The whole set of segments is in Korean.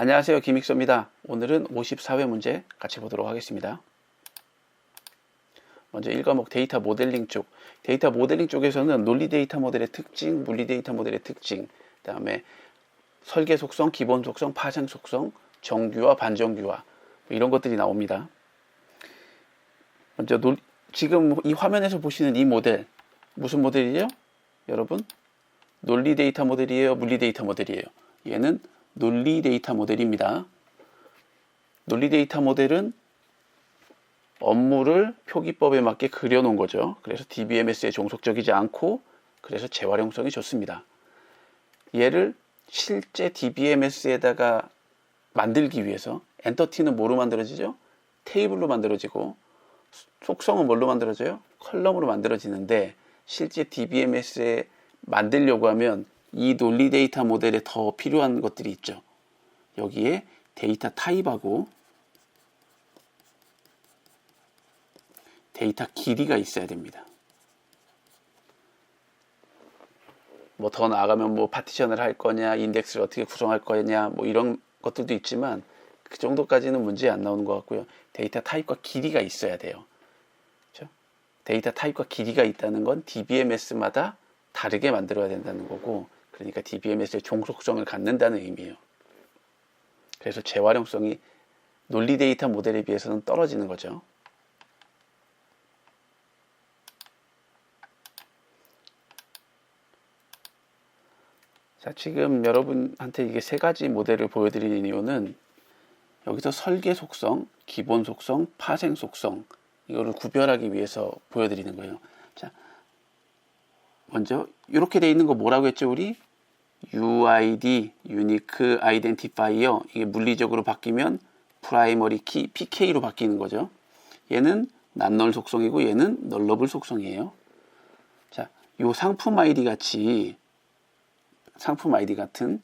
안녕하세요. 김익서입니다. 오늘은 54회 문제 같이 보도록 하겠습니다. 먼저 1과목 데이터 모델링 쪽. 데이터 모델링 쪽에서는 논리 데이터 모델의 특징, 물리 데이터 모델의 특징, 그 다음에 설계 속성, 기본 속성, 파생 속성, 정규화, 반정규화 뭐 이런 것들이 나옵니다. 먼저 논, 지금 이 화면에서 보시는 이 모델 무슨 모델이죠? 여러분 논리 데이터 모델이에요, 물리 데이터 모델이에요. 얘는 논리 데이터 모델입니다. 논리 데이터 모델은 업무를 표기법에 맞게 그려놓은 거죠. 그래서 DBMS에 종속적이지 않고 그래서 재활용성이 좋습니다. 얘를 실제 DBMS에다가 만들기 위해서 엔터티는 뭐로 만들어지죠? 테이블로 만들어지고 속성은 뭘로 만들어져요? 컬럼으로 만들어지는데 실제 DBMS에 만들려고 하면 이 논리 데이터 모델에 더 필요한 것들이 있죠. 여기에 데이터 타입하고 데이터 길이가 있어야 됩니다. 뭐 더 나아가면 뭐 파티션을 할 거냐, 인덱스를 어떻게 구성할 거냐, 뭐 이런 것들도 있지만 그 정도까지는 문제 안 나오는 것 같고요. 데이터 타입과 길이가 있어야 돼요. 그렇죠? 데이터 타입과 길이가 있다는 건 DBMS마다 다르게 만들어야 된다는 거고 그러니까 DBMS의 종속성을 갖는다는 의미예요. 그래서 재활용성이 논리 데이터 모델에 비해서는 떨어지는 거죠. 자, 지금 여러분한테 이게 세 가지 모델을 보여드리는 이유는 여기서 설계 속성, 기본 속성, 파생 속성 이거를 구별하기 위해서 보여드리는 거예요. 자, 먼저 이렇게 돼 있는 거 뭐라고 했죠 우리? UID, Unique Identifier 이게 물리적으로 바뀌면 프라이머리 키 PK로 바뀌는 거죠. 얘는 난널 속성이고 얘는 널러블 속성이에요. 자, 요 상품 아이디 같이 상품 아이디 같은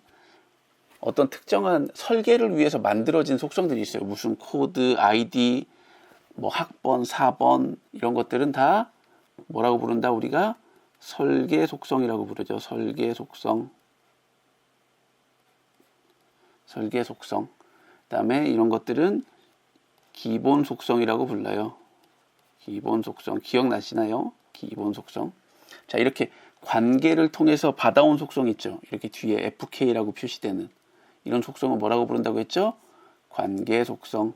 어떤 특정한 설계를 위해서 만들어진 속성들이 있어요. 무슨 코드, 아이디, 뭐 학번, 4번 이런 것들은 다 뭐라고 부른다 우리가 설계 속성이라고 부르죠. 설계 속성. 설계 속성. 그다음에 이런 것들은 기본 속성이라고 불러요. 기본 속성 기억나시나요? 기본 속성. 자, 이렇게 관계를 통해서 받아온 속성 있죠. 이렇게 뒤에 FK라고 표시되는 이런 속성을 뭐라고 부른다고 했죠? 관계 속성.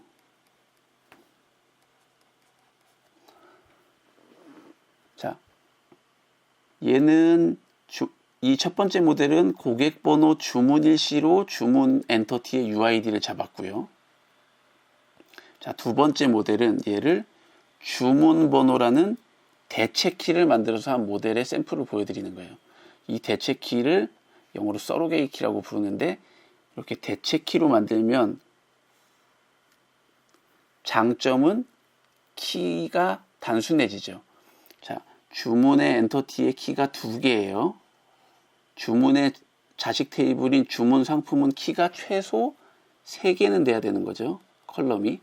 자, 얘는 이 첫 번째 모델은 고객 번호 주문 일시로 주문 엔터티의 UID를 잡았고요. 자, 두 번째 모델은 얘를 주문 번호라는 대체 키를 만들어서 한 모델의 샘플을 보여드리는 거예요. 이 대체 키를 영어로 서로게이 키라고 부르는데 이렇게 대체 키로 만들면 장점은 키가 단순해지죠. 자, 주문의 엔터티의 키가 두 개예요. 주문의 자식 테이블인 주문 상품은 키가 최소 3개는 돼야 되는 거죠. 컬럼이.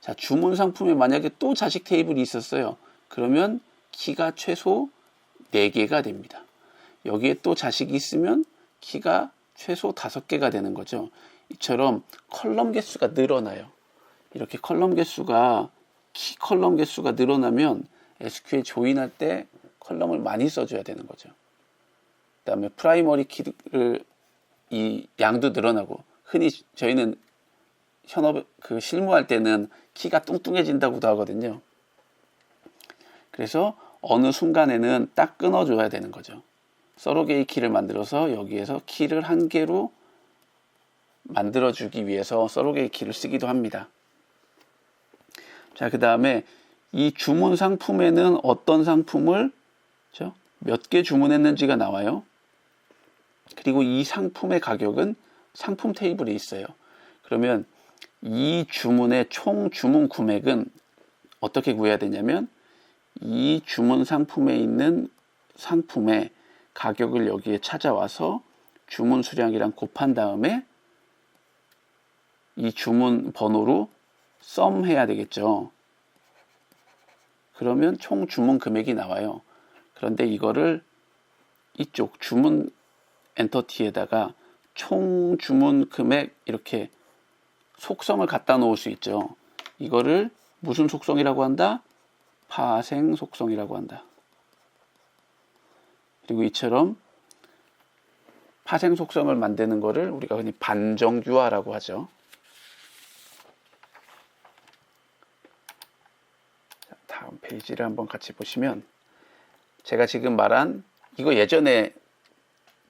자, 주문 상품에 만약에 또 자식 테이블이 있었어요. 그러면 키가 최소 4개가 됩니다. 여기에 또 자식이 있으면 키가 최소 5개가 되는 거죠. 이처럼 컬럼 개수가 늘어나요. 이렇게 컬럼 개수가 키 컬럼 개수가 늘어나면 SQL 조인할 때 컬럼을 많이 써줘야 되는 거죠. 그 다음에 프라이머리 키를 이 양도 늘어나고 흔히 저희는 현업 그 실무할 때는 키가 뚱뚱해진다고도 하거든요. 그래서 어느 순간에는 딱 끊어줘야 되는 거죠. 서로게이 키를 만들어서 여기에서 키를 한 개로 만들어주기 위해서 서로게이 키를 쓰기도 합니다. 자, 그 다음에 이 주문 상품에는 어떤 상품을 몇 개 주문했는지가 나와요. 그리고 이 상품의 가격은 상품 테이블에 있어요. 그러면 이 주문의 총 주문 금액은 어떻게 구해야 되냐면 이 주문 상품에 있는 상품의 가격을 여기에 찾아와서 주문 수량이랑 곱한 다음에 이 주문 번호로 썸 해야 되겠죠. 그러면 총 주문 금액이 나와요. 그런데 이거를 이쪽 주문 엔터티에다가 총 주문 금액 이렇게 속성을 갖다 놓을 수 있죠. 이거를 무슨 속성이라고 한다? 파생 속성이라고 한다. 그리고 이처럼 파생 속성을 만드는 거를 우리가 흔히 반정유화라고 하죠. 자, 다음 페이지를 한번 같이 보시면 제가 지금 말한 이거 예전에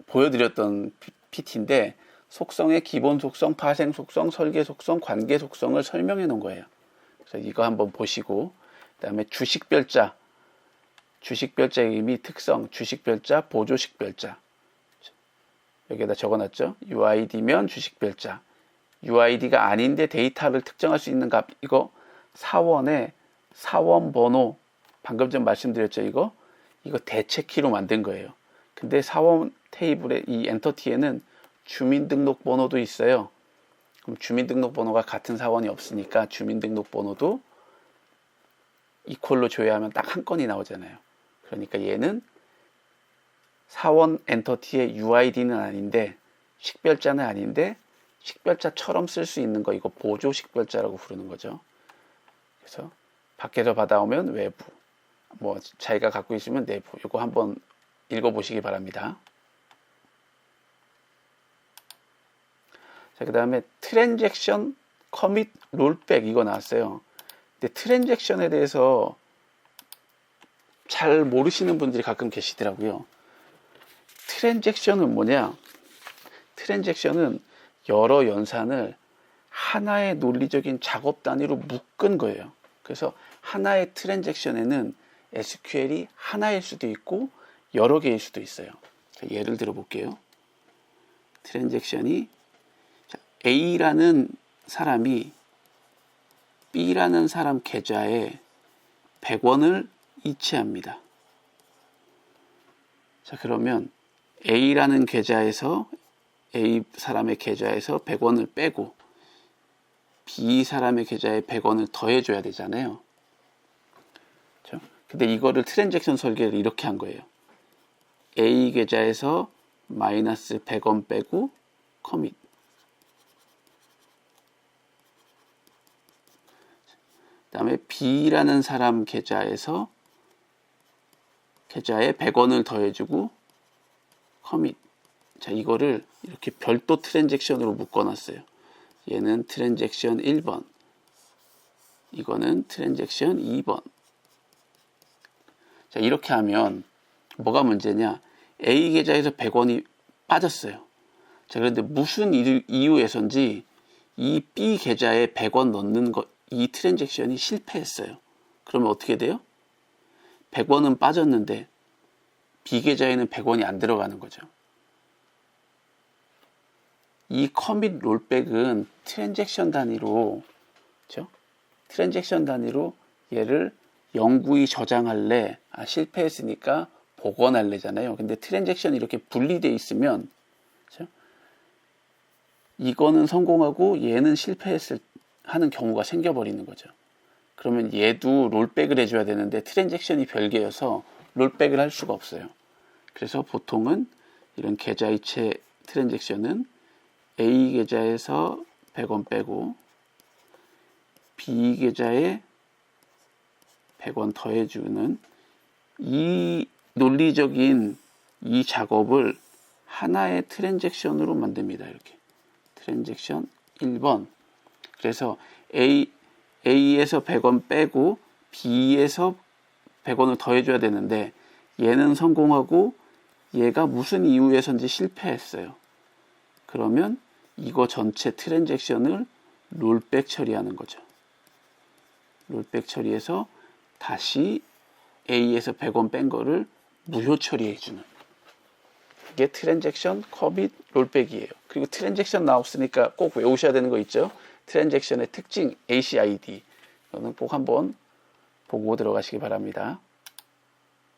보여드렸던 PT인데 속성의 기본 속성, 파생 속성, 설계 속성, 관계 속성을 설명해 놓은 거예요. 그래서 이거 한번 보시고 그다음에 주식 별자, 주식 별자의 의미, 특성, 주식 별자, 보조식 별자 여기에다 적어 놨죠. UID면 주식 별자. UID가 아닌데 데이터를 특정할 수 있는 값 이거 사원의 사원 번호 방금 전 말씀드렸죠 이거 이거 대체 키로 만든 거예요. 근데 사원 테이블의 이 엔터티에는 주민등록번호도 있어요. 그럼 주민등록번호가 같은 사원이 없으니까 주민등록번호도 이퀄로 조회하면 딱 한 건이 나오잖아요. 그러니까 얘는 사원 엔터티의 UID는 아닌데 식별자는 아닌데 식별자처럼 쓸 수 있는 거 이거 보조 식별자라고 부르는 거죠. 그래서 밖에서 받아오면 외부, 뭐 자기가 갖고 있으면 내부. 이거 한번 읽어보시기 바랍니다. 자, 그 다음에 트랜잭션 커밋 롤백 이거 나왔어요. 근데 트랜잭션에 대해서 잘 모르시는 분들이 가끔 계시더라고요. 트랜잭션은 뭐냐? 트랜잭션은 여러 연산을 하나의 논리적인 작업 단위로 묶은 거예요. 그래서 하나의 트랜잭션에는 SQL이 하나일 수도 있고 여러 개일 수도 있어요. 예를 들어 볼게요. 트랜잭션이 A라는 사람이 B라는 사람 계좌에 100원을 이체합니다. 자, 그러면 A라는 계좌에서 A 사람의 계좌에서 100원을 빼고 B 사람의 계좌에 100원을 더해 줘야 되잖아요. 그렇죠? 근데 이거를 트랜잭션 설계를 이렇게 한 거예요. A 계좌에서 마이너스 100원 빼고 커밋. 다음에 B라는 사람 계좌에서 계좌에 100원을 더해주고 커밋. 자, 이거를 이렇게 별도 트랜잭션으로 묶어놨어요. 얘는 트랜잭션 1번. 이거는 트랜잭션 2번. 자, 이렇게 하면 뭐가 문제냐? A 계좌에서 100원이 빠졌어요. 자, 그런데 무슨 이유에선지 이 B 계좌에 100원 넣는 것, 이 트랜잭션이 실패했어요. 그러면 어떻게 돼요? 100원은 빠졌는데 B 계좌에는 100원이 안 들어가는 거죠. 이 커밋 롤백은 트랜잭션 단위로 그렇죠? 트랜잭션 단위로 얘를 영구히 저장할래 아, 실패했으니까 복원할래잖아요. 근데 트랜잭션이 이렇게 분리되어 있으면 그렇죠? 이거는 성공하고 얘는 실패했을 하는 경우가 생겨버리는 거죠. 그러면 얘도 롤백을 해줘야 되는데 트랜잭션이 별개여서 롤백을 할 수가 없어요. 그래서 보통은 이런 계좌이체 트랜잭션은 A 계좌에서 100원 빼고 B 계좌에 100원 더해주는 이 논리적인 이 작업을 하나의 트랜잭션으로 만듭니다. 이렇게 트랜잭션 1번 그래서 A, A에서 100원 빼고 B에서 100원을 더해줘야 되는데 얘는 성공하고 얘가 무슨 이유에선지 실패했어요. 그러면 이거 전체 트랜잭션을 롤백 처리하는 거죠. 롤백 처리해서 다시 A에서 100원 뺀 거를 무효 처리해 주는 이게 트랜잭션 커밋 롤백이에요. 그리고 트랜잭션 나왔으니까 꼭 외우셔야 되는 거 있죠. 트랜잭션의 특징 ACID 이거는 꼭 한번 보고 들어가시기 바랍니다.